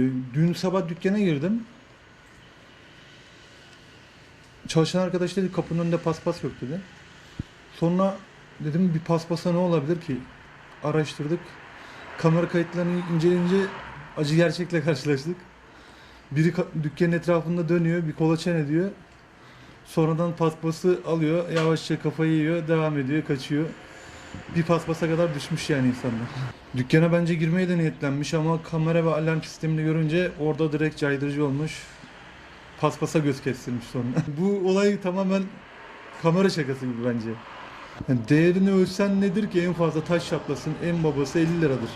Ee, Dün sabah dükkana girdim. Çalışan arkadaş dedi kapının önünde paspas yok dedi. Sonra dedim bir paspasa ne olabilir ki? Araştırdık. Kamera kayıtlarını inceleyince acı gerçekle karşılaştık. Biri ka- dükkanın etrafında dönüyor, bir kolaçan ediyor. Sonradan paspası alıyor, yavaşça kafayı yiyor, devam ediyor, kaçıyor. Bir paspasa kadar düşmüş yani insanlar. Dükkana bence girmeye de niyetlenmiş ama kamera ve alarm sistemini görünce orada direkt caydırıcı olmuş. Paspasa göz kestirmiş sonra. Bu olay tamamen kamera şakası gibi bence. Yani değerini ölsen nedir ki en fazla taş çatlasın en babası 50 liradır.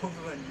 部分问你